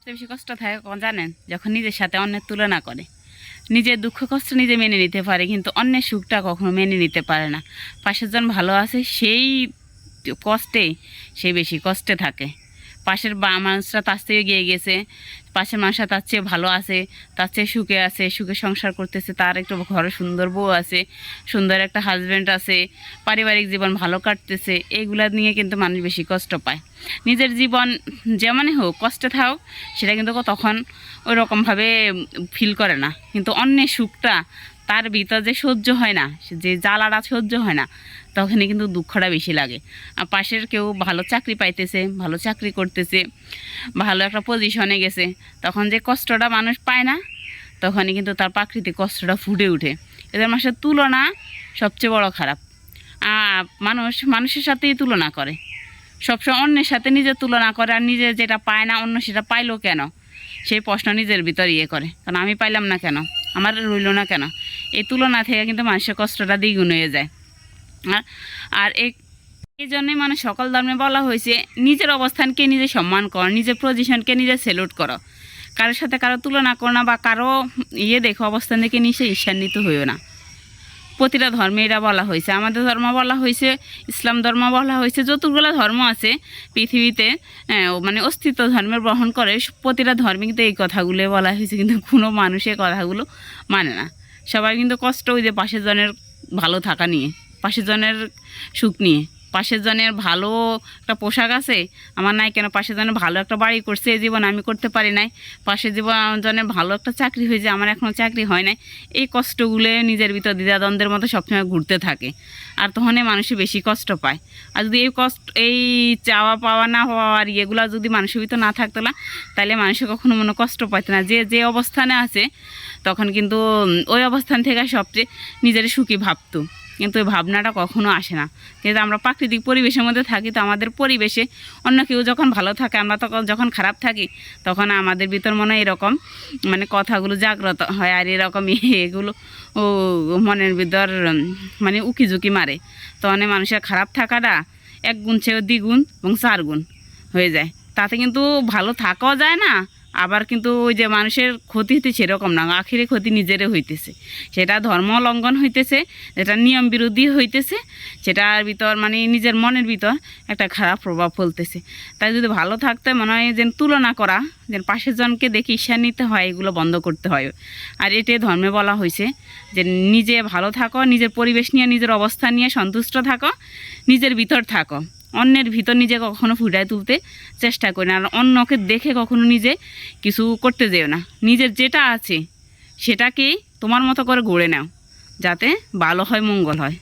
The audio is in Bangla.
সবচেয়ে বেশি কষ্ট থাকে কখন জানেন? যখন নিজের সাথে অন্যের তুলনা করে। নিজের দুঃখ কষ্ট নিজে মেনে নিতে পারে, কিন্তু অন্যের সুখটা কখনো মেনে নিতে পারে না। পাশের জন ভালো আছে, সেই কষ্টে সে বেশি কষ্টে থাকে। পাশের মানুষরা তার থেকে এগিয়ে গেছে। পাশের মানুষরা তার চেয়ে ভালো আছে, তার চেয়ে সুখে আছে, সুখে সংসার করতেছে, তার একটু ঘরে সুন্দর বউ আছে, সুন্দর একটা হাজব্যান্ড আছে, পারিবারিক জীবন ভালো কাটতেছে এইগুলা নিয়ে কিন্তু মানুষ বেশি কষ্ট পায়। নিজের জীবন যেমনই হোক, কষ্টে থাক সেটা কিন্তু তখন ওই রকমভাবে ফিল করে না। কিন্তু অন্যের সুখটা তার ভিতর যে সহ্য হয় না, যে জ্বালাটা সহ্য হয় না, তখনই কিন্তু দুঃখটা বেশি লাগে। আর পাশের কেউ ভালো চাকরি পাইতেছে, ভালো চাকরি করতেছে, ভালো একটা পজিশনে গেছে, তখন যে কষ্টটা মানুষ পায় না, তখনই কিন্তু তার প্রাকৃতিক কষ্টটা ফুটে ওঠে এদের মাসের তুলনা সবচেয়ে বড় খারাপ। মানুষ, মানুষের সাথেই তুলনা করে। সবসময় অন্যের সাথে নিজের তুলনা করে আর নিজে যেটা পায় না, অন্য সেটা পাইলো কেন? সেই প্রশ্ন নিজের ভিতর ইয়ে করে। কারণ আমি পাইলাম না কেন? আমার রইল না কেন? এই তুলনা থেকে কিন্তু মানুষের কষ্টটা দ্বিগুণ হয়ে যায়। আর আর এই এই জন্যই মানে সকল ধর্মে বলা হয়েছে নিজের অবস্থানকে নিজে সম্মান করো নিজের পজিশনকে নিজে সেলুট করো। কারোর সাথে কারও তুলনা করো না বা কারও ইয়ে দেখো অবস্থান দেখে নিজে ঈর্ষান্বিত হইও না। প্রতিটা ধর্মে এটা বলা হয়েছে। আমাদের ধর্ম বলা হয়েছে ইসলাম ধর্ম বলা হয়েছে যতগুলো ধর্ম আছে পৃথিবীতে হ্যাঁ, মানে অস্তিত্ব ধর্মের গ্রহণ করে প্রতিটা ধর্মে কিন্তু এই কথাগুলো বলা হয়েছে কিন্তু কোনো মানুষের কথাগুলো মানে না। সবাই কিন্তু কষ্ট ওই যে পাশের জনের ভালো থাকা নিয়ে পাশের জনের সুখ নিয়ে। পাশের জনের ভালো একটা পোশাক আছে। আমার নাই কেন পাশের জনের ভালো একটা বাড়ি করছে এই জীবন আমি করতে পারি নাই। পাশের জীবন জনের ভালো একটা চাকরি হয়েছে, আমার এখনও চাকরি হয় নাই। এই কষ্টগুলো নিজের ভিতর দ্বিধাদ্বন্দ্বের মতো সবসময় ঘুরতে থাকে। আর তখনই মানুষে বেশি কষ্ট পায়। আর যদি এই কষ্ট, এই চাওয়া পাওয়া না হওয়া আর ইয়েগুলো যদি মানুষের ভিতর না থাকতো না, তাহলে মানুষে কখনো মনে কষ্ট পাইতো না। যে যে অবস্থানে আছে, তখন কিন্তু ওই অবস্থান থেকে সবচেয়ে নিজের সুখী ভাবতো। কিন্তু ওই ভাবনাটা কখনো আসে না। কিন্তু আমরা প্রাকৃতিক পরিবেশের মধ্যে থাকি, তো আমাদের পরিবেশে অন্য কেউ যখন ভালো থাকে, আমরা তখন যখন খারাপ থাকি, তখন আমাদের ভিতর মনে হয় এরকম মানে কথাগুলো জাগ্রত হয় আর এরকম এগুলো ও মনের ভিতর মানে উকি ঝুঁকি মারে এই মানুষের খারাপ থাকাটা এক গুণ চেয়ে দ্বিগুণ এবং চার গুণ হয়ে যায়। তাতে কিন্তু ভালো থাকাও যায় না আবার কিন্তু ওই যে মানুষের ক্ষতি হতে সেরকম না। আখিরে ক্ষতি নিজেরে হইতেছে। সেটা ধর্ম লঙ্ঘন হইতেছে যেটা নিয়ম বিরোধী হইতেছে, সেটার ভিতর মানে নিজের মনের ভিতর একটা খারাপ প্রভাব ফেলতেছে। তাই যদি ভালো থাকতে মনে হয় যে তুলনা করা যে পাশের জনকে দেখে ঈর্ষা নিতে হয়, এগুলো বন্ধ করতে হয়। আর এটাই ধর্মে বলা হয়েছে যে নিজে ভালো থাকো, নিজের পরিবেশ নিয়ে, নিজের অবস্থা নিয়ে সন্তুষ্ট থাকো, নিজের ভিতর থাকো। অন্যের ভিতর নিজে কখনো ফুটায় তুলতে চেষ্টা করি না। আর অন্যকে দেখে কখনো নিজে কিছু করতে যেও না। নিজের যেটা আছে সেটাকেই তোমার মতো করে গড়ে নাও, যাতে ভালো হয়, মঙ্গল হয়।